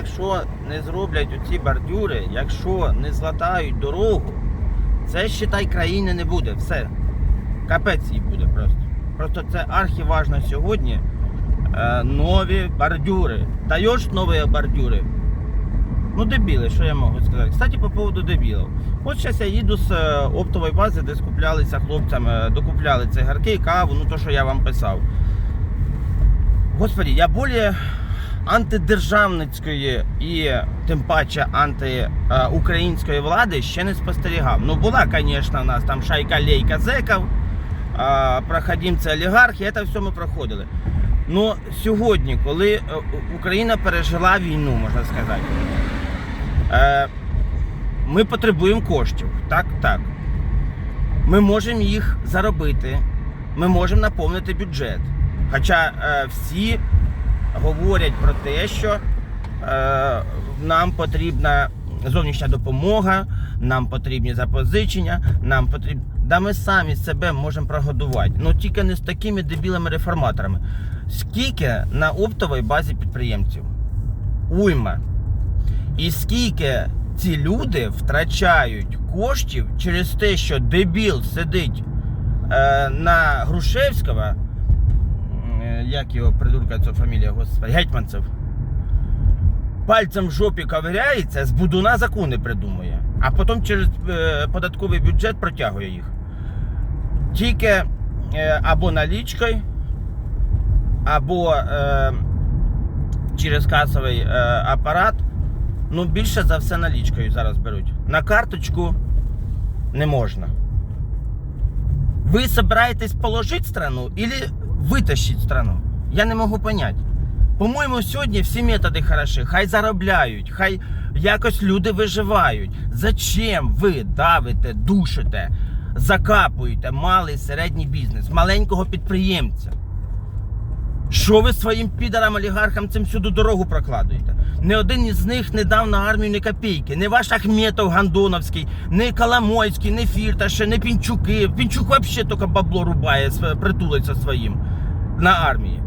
якщо не зроблять оці бордюри, якщо не златають дорогу, це считай країни не буде. Все. Капець їй буде просто. Просто це архіважно сьогодні. Е, нові бордюри. Даєш нові бордюри. Ну, дебіли, що я можу сказати. Кстати, по поводу дебілів. От зараз я їду з е, оптової бази, де скуплялися хлопцям, е, докупляли цигарки, каву, ну то, що я вам писав. Господи, я більше антидержавницької і тим паче антиукраїнської влади ще не спостерігав. Ну була, звісно, у нас там шайка лейка зеків, а, проходимці олігархи, це все ми проходили. Ну сьогодні, коли е, Україна пережила війну, можна сказати, е, ми потребуємо коштів. Так, так. Ми можемо їх заробити, ми можемо наповнити бюджет. Хоча е, всі говорять про те, що е, нам потрібна зовнішня допомога, нам потрібні запозичення, нам потрібно. Да ми самі себе можемо прогодувати. Ну тільки не з такими дебілами-реформаторами. Скільки на оптовій базі підприємців? Уйма. І скільки ці люди втрачають коштів через те, що дебіл сидить е, на Грушевського, як його придурка ця фамілія, господи, Гетьманцев, пальцем в жопі ковиряється, з будуна закони придумує, а потім через е, податковий бюджет протягує їх. Тільки е, або налічкою, або е, через касовий е, апарат. Ну, більше за все налічкою зараз беруть. На карточку не можна. Ви собираєтесь положити страну или витащити страну? Я не можу понять. По-моєму, сьогодні всі методи хороші. Хай заробляють, хай якось люди виживають. Зачем ви давите, душите, закапуєте малий середній бізнес, маленького підприємця? Що ви своїм підарам олігархам цим всюди дорогу прокладуєте? Ні один із них не дав на армію ні копійки. Не ваш Ахметов Гандоновський, не Коломойський, не Фірташе, не Пінчуки. Пінчук взагалі тільки бабло рубає, притулиться своїм на армії.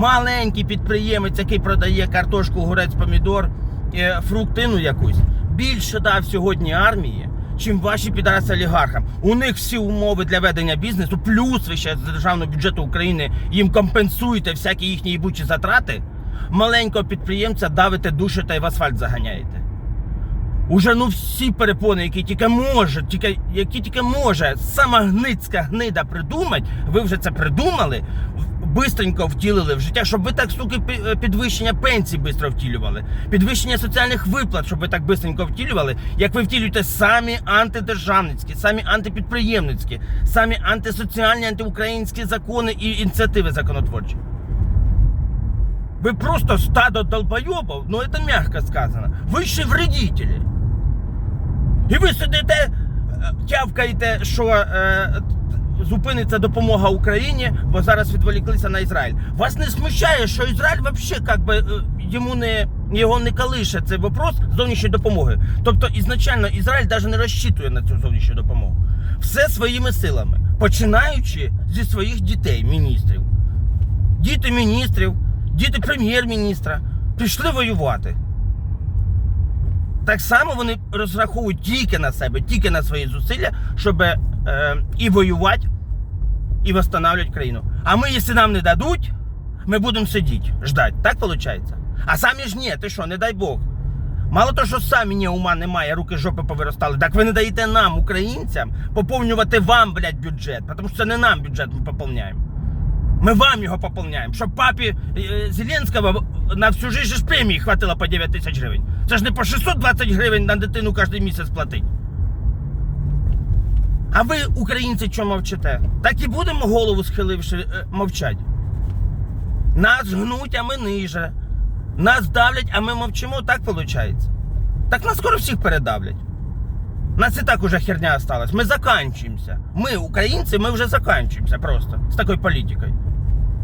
Маленький підприємець, який продає картошку, горець, помідор, е, фруктину якусь, більше дав сьогодні армії, чим ваші підараси олігархам. У них всі умови для ведення бізнесу, плюс ви ще з державного бюджету України їм компенсуєте всякі їхні їбучі затрати. Маленького підприємця давите, душите і в асфальт заганяєте. Уже ну всі перепони, які тільки може, тільки, які тільки може сама гницька гнида придумать, ви вже це придумали, бистренько втілили в життя, щоб ви так, суки, е, підвищення пенсій бистро втілювали, підвищення соціальних виплат, щоб ви так бистренько втілювали, як ви втілюєте самі антидержавницькі, самі антипідприємницькі, самі антисоціальні, антиукраїнські закони і ініціативи законотворчі. Вы просто стадо долбоебов, ну это мягко сказано. Ви ще вредителі. І ви сидите, е, тявкаєте, що е, зупиниться допомога Україні, бо зараз відволіклися на Ізраїль. Вас не смущає, що Ізраїль взагалі как би, е, йому не, його не калише цей вопрос зовнішньої допомоги. Тобто ізначально Ізраїль навіть не розчитує на цю зовнішню допомогу. Все своїми силами, починаючи зі своїх дітей, міністрів. Діти міністрів, діти прем'єр-міністра пішли воювати. Так само вони розраховують тільки на себе, тільки на свої зусилля, щоб е, і воювати, і встановлювати країну. А ми, якщо нам не дадуть, ми будемо сидіти, ждати. Так виходить? А самі ж ні, ти що, не дай Бог. Мало того, що самі ні ума немає, руки жопи повиростали, так ви не даєте нам, українцям, поповнювати вам, блядь, бюджет, тому що це не нам бюджет ми поповняємо. Ми вам його поповняємо, щоб папі е, Зеленського на всю життя ж премії хватило по 9 тисяч гривень. Це ж не по 620 гривень на дитину кожен місяць платить. А ви, українці, що мовчите? Так і будемо голову схиливши е, мовчать. Нас гнуть, а ми ниже. Нас давлять, а ми мовчимо, так виходить. Так нас скоро всіх передавлять. Нас і так уже херня осталась. Ми заканчуємося. Ми, українці, ми вже заканчуємося просто з такою політикою.